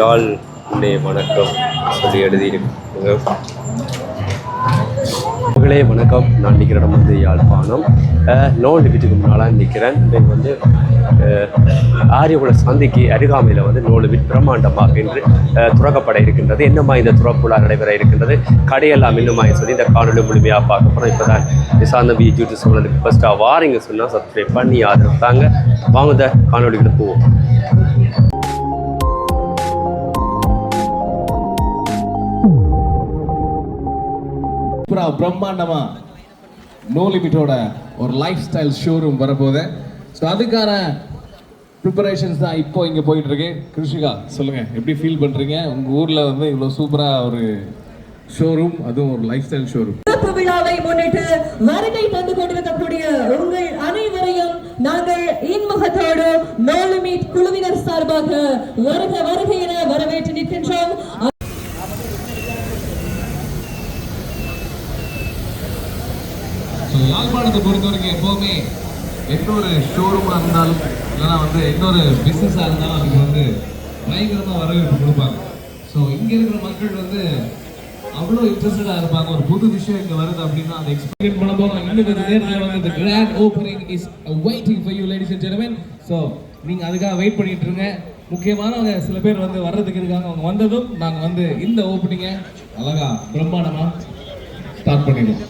யாழ் உன்னை வணக்கம் சொல்லி எழுதியிருக்கீங்க மகளே வணக்கம். நான் நிற்கிற இடம் வந்து யாழ்ப்பாணம். அஹ், நோ லிமிட்டுக்கு முன்னால் நிற்கிறேன். இன்றைக்கு வந்து ஆரியகுல சந்திக்கு அருகாமையில் வந்து நோ லிமிட் பிரம்மாண்டமாக இன்று துறக்கப்பட இருக்கின்றது. என்னமா இந்த துறப்புலா நடைபெற இருக்கின்றது. கடையெல்லாம் இன்னுமாய் சொல்லி இந்த காணொலி முழுமையாக பார்க்க போகிறோம் இப்போ தான் நிசாந்த பி யூடியூப் சேனலுக்கு ஃபஸ்ட்டாக வாரிங்க சொன்னால் சப்ஸ்கிரைப் பண்ணி ஆதரவு தாங்க. வாங்க இந்த காணொலிக்கு போவோம். சூப்பரா பிரம்மாண்டமா நோ லிமிட்டோட ஒரு லைஃப் ஸ்டைல் ஷோரூம் வரப்போகுது. ஸோ அதுக்கான ப்ரிப்பரேஷன்ஸ் தான் இப்போ இங்கே போயிட்டு இருக்கு கிருஷிகா சொல்லுங்க எப்படி ஃபீல் பண்றீங்க? உங்க ஊர்ல வந்து இவ்வளோ சூப்பரா ஒரு ஷோரூம் அதுவும் ஒரு லைஃப் ஸ்டைல் ஷோரூம் விழாவை முன்னிட்டு வருகை தந்து கொண்டிருக்கக்கூடிய உங்கள் அனைவரையும் நாங்கள் இன்முகத்தோடு நோலுமீட் குழுவினர் சார்பாக வருக வருக என வரவேற்று நிற்கின்றோம் ஸோ யாழ்ப்பாணத்தை பொறுத்த வரைக்கும் எப்போவுமே எந்த ஒரு ஷோரூமாக இருந்தாலும் இல்லைன்னா வந்து எந்த ஒரு பிஸ்னஸாக இருந்தாலும் அதுக்கு வந்து பயங்கரமாக வரவேற்பு கொடுப்பாங்க. ஸோ இங்கே இருக்கிற மக்கள் வந்து அவ்வளோ இன்ட்ரெஸ்டடாக இருப்பாங்க. ஒரு புது விஷயம் இங்கே வருது அப்படின்னா அதை எக்ஸ்பீரியன்ஸ் பண்ண போகிறோம் இன்னும் கொஞ்சம் வந்து இந்த grand opening is waiting for you ladies and gentlemen so நீங்கள் அதுக்காக வெயிட் பண்ணிட்டு இருங்க. முக்கியமானவங்க சில பேர் வந்து வர்றதுக்கு இருக்காங்க. அவங்க வந்ததும் நாங்கள் வந்து இந்த ஓப்பனிங்கை அழகா பிரம்மாண்டமாக ஸ்டார்ட் பண்ணிடுவோம்.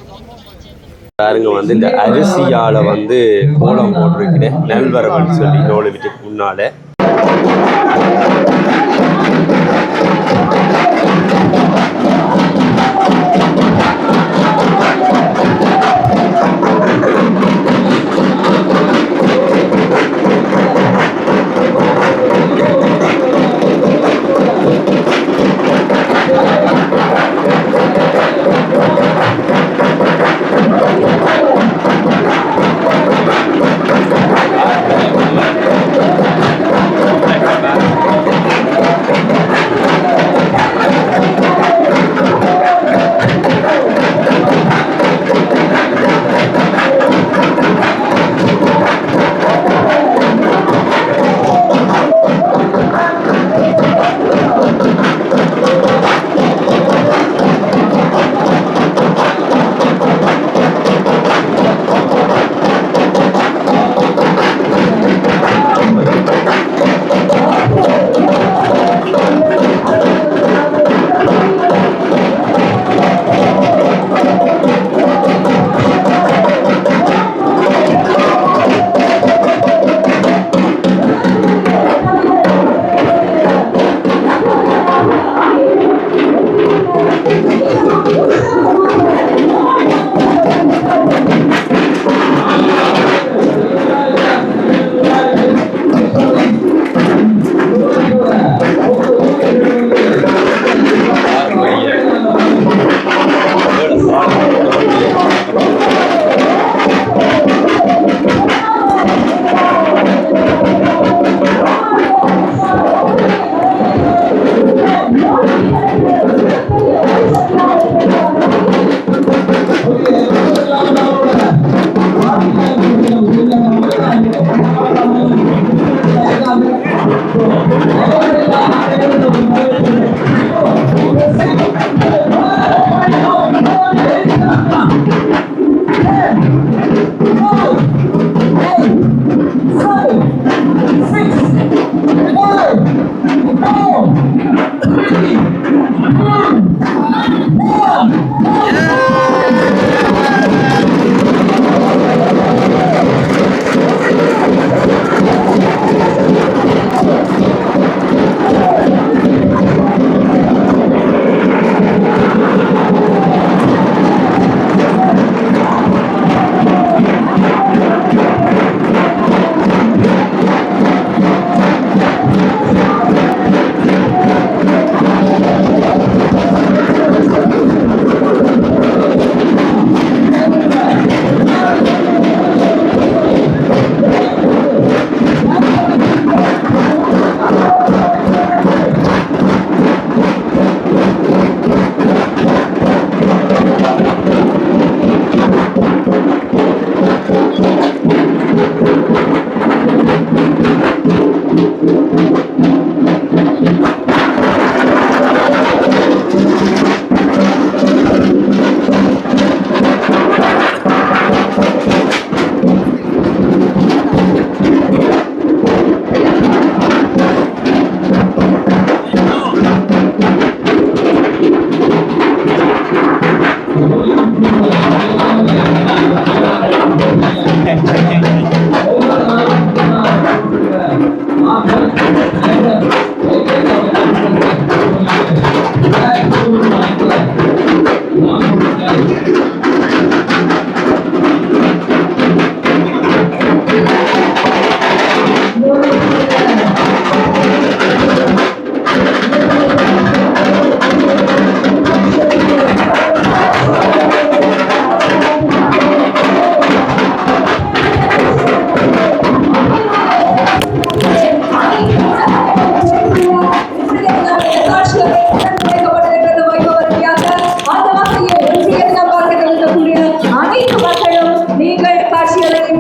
பாருங்க வந்து இந்த அரிசியால வந்து கோலம் போட்டிருக்கிறேன் நெல்வரவுன்னு சொல்லி நோடு வீட்டுக்கு முன்னால.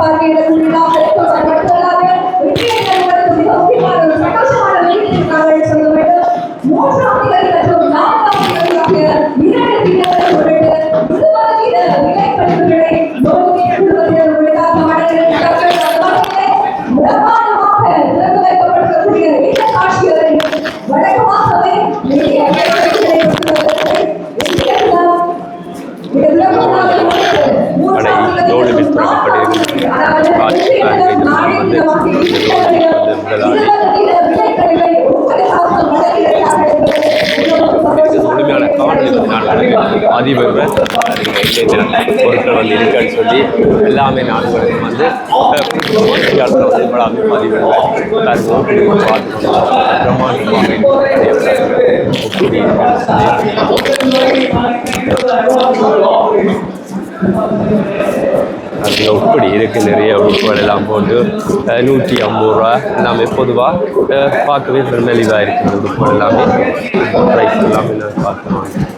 பார்வையிடக்கூடிய அதிபர் பொருட்கள் இருக்குன்னு சொல்லி எல்லாமே நாடுகளுக்கும் வந்து போட்டியாளர்கள் வந்து எல்லாமே அதிபர் பிரமாண்டமாக பார்த்து அதில் உட்படி இருக்குது நிறைய உட்படி எல்லாம் போட்டு நூற்றி ஐம்பது ரூபா எல்லாமே பொதுவாக பார்க்கவே மலிவாக இருக்குது உட்படி எல்லாமே. ப்ரைஸ் எல்லாமே நான் பார்க்கலாம் பார்த்தோம்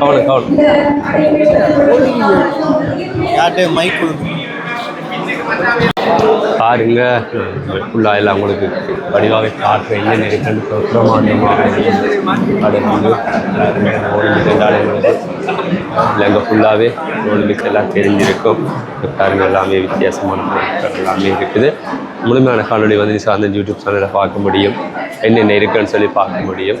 கவனம் கவனம் யார்கிட்ட மைக் பாருங்க. ஃபுல்லாக எல்லாம் உங்களுக்கு வடிவாகவே காற்று என்னென்ன இருக்குன்னு பிரமாண்டமாக கடந்து இல்லைங்க ஃபுல்லாகவே உங்களுக்கு எல்லாம் தெரிஞ்சிருக்கும். பாருங்க எல்லாமே வித்தியாசமான பொருட்கள் எல்லாமே இருக்குது. முழுமையான காணொளி வந்து சார்ந்த யூடியூப் சேனலில் பார்க்க முடியும். என்னென்ன இருக்குன்னு சொல்லி பார்க்க முடியும்.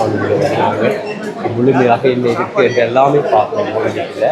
வருவாங்க முழுமையாக என்ன இருக்கு எல்லாமே பார்க்கணும் மூலிகையில்